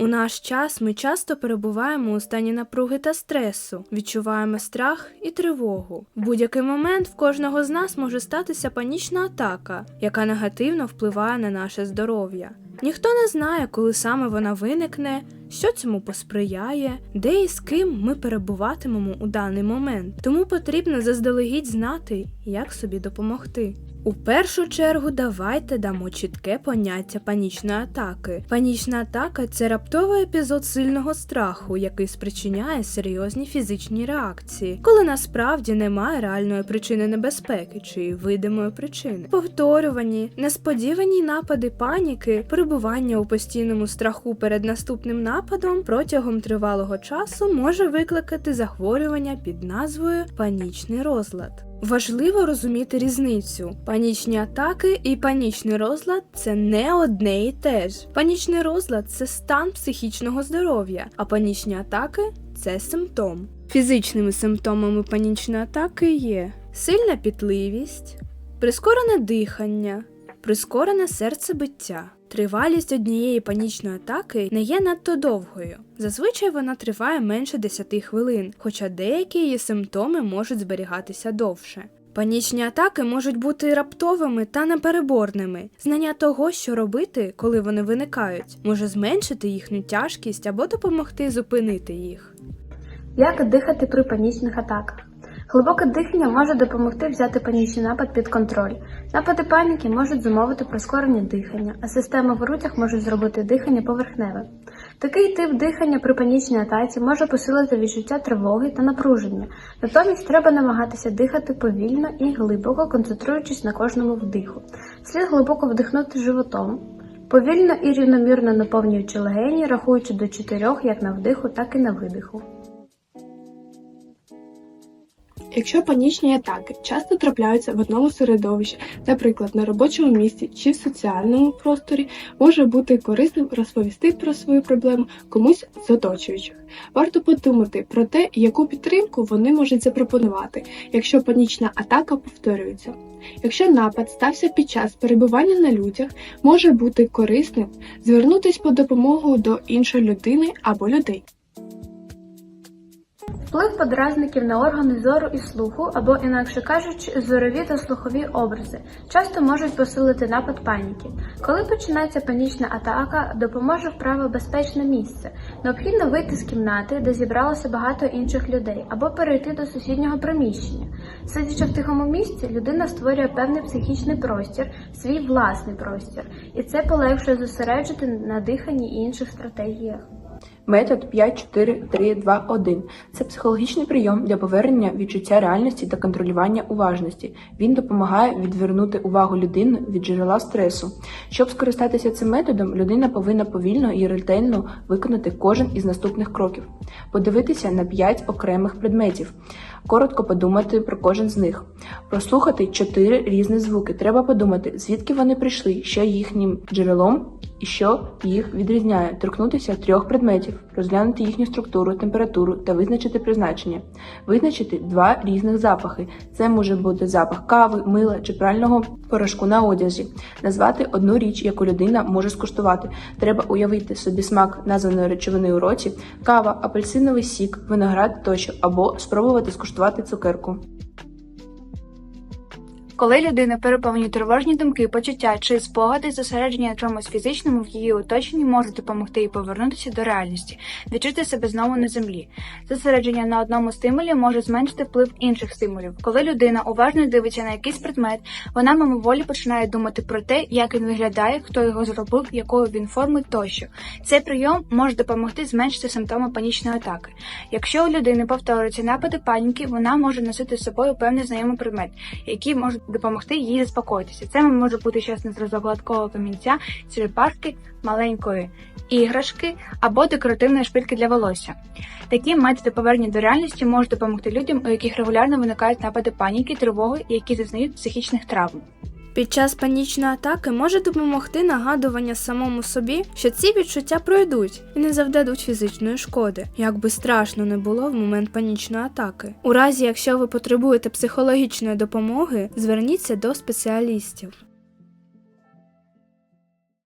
У наш час ми часто перебуваємо у стані напруги та стресу, відчуваємо страх і тривогу. В будь-який момент в кожного з нас може статися панічна атака, яка негативно впливає на наше здоров'я. Ніхто не знає, коли саме вона виникне, що цьому посприяє, де і з ким ми перебуватимемо у даний момент. Тому потрібно заздалегідь знати, як собі допомогти. У першу чергу давайте дамо чітке поняття панічної атаки. Панічна атака це раптовий епізод сильного страху, який спричиняє серйозні фізичні реакції, коли насправді немає реальної причини небезпеки чи видимої причини. Повторювані, несподівані напади паніки, перебування у постійному страху перед наступним нападом протягом тривалого часу може викликати захворювання під назвою панічний розлад. Важливо розуміти різницю. Панічні атаки і панічний розлад це не одне і те ж. Панічний розлад це стан психічного здоров'я, а панічні атаки це симптом. Фізичними симптомами панічної атаки є сильна пітливість, прискорене дихання, прискорене серцебиття. Тривалість однієї панічної атаки не є надто довгою. Зазвичай вона триває менше 10 хвилин, хоча деякі її симптоми можуть зберігатися довше. Панічні атаки можуть бути раптовими та непереборними. Знання того, що робити, коли вони виникають, може зменшити їхню тяжкість або допомогти зупинити їх. Як дихати при панічних атаках? Глибоке дихання може допомогти взяти панічний напад під контроль. Напади паніки можуть замовити прискорення дихання, а системи в грудях можуть зробити дихання поверхневим. Такий тип дихання при панічній атаці може посилити відчуття тривоги та напруження. Натомість треба намагатися дихати повільно і глибоко, концентруючись на кожному вдиху. Слід глибоко вдихнути животом, повільно і рівномірно наповнюючи легені, рахуючи до 4 як на вдиху, так і на видиху. Якщо панічні атаки часто трапляються в одному середовищі, наприклад, на робочому місці чи в соціальному просторі, може бути корисним розповісти про свою проблему комусь з оточуючих. Варто подумати про те, яку підтримку вони можуть запропонувати, якщо панічна атака повторюється. Якщо напад стався під час перебування на людях, може бути корисним звернутися по допомогу до іншої людини або людей. Вплив подразників на органи зору і слуху, або, інакше кажучи, зорові та слухові образи, часто можуть посилити напад паніки. Коли починається панічна атака, допоможе вправа безпечне місце. Необхідно вийти з кімнати, де зібралося багато інших людей, або перейти до сусіднього приміщення. Сидячи в тихому місці, людина створює певний психічний простір, свій власний простір, і це полегшує зосереджити на диханні і інших стратегіях. Метод 5-4-3-2-1 – це психологічний прийом для повернення відчуття реальності та контролювання уважності. Він допомагає відвернути увагу людини від джерела стресу. Щоб скористатися цим методом, людина повинна повільно і ретельно виконати кожен із наступних кроків, подивитися на 5 окремих предметів, коротко подумати про кожен з них, прослухати чотири різні звуки. Треба подумати, звідки вони прийшли, що їхнім джерелом і що їх відрізняє, торкнутися трьох предметів, розглянути їхню структуру, температуру та визначити призначення, визначити два різних запахи. Це може бути запах кави, мила чи прального порошку на одязі, назвати одну річ, яку людина може скуштувати. Треба уявити собі смак названої речовини у роті, кава, апельсиновий сік, виноград тощо, або спробувати скуштувати цукерку. Коли людина переповнює тривожні думки, почуття чи спогади, зосередження на чомусь фізичному в її оточенні може допомогти їй повернутися до реальності, відчути себе знову на землі. Зосередження на одному стимулі може зменшити вплив інших стимулів. Коли людина уважно дивиться на якийсь предмет, вона мимоволі починає думати про те, як він виглядає, хто його зробив, якої він форми тощо. Цей прийом може допомогти зменшити симптоми панічної атаки. Якщо у людини повторюються напади паніки, вона може носити з собою певний знайомий предмет, який може допомогти їй заспокоїтися. Це може бути щось на гладкого камінця, черепашки, маленької іграшки або декоративної шпильки для волосся. Такі методи повернення до реальності можуть допомогти людям, у яких регулярно виникають напади паніки, тривоги, які зазнають психічних травм. Під час панічної атаки може допомогти нагадування самому собі, що ці відчуття пройдуть і не завдадуть фізичної шкоди, як би страшно не було в момент панічної атаки. У разі, якщо ви потребуєте психологічної допомоги, зверніться до спеціалістів.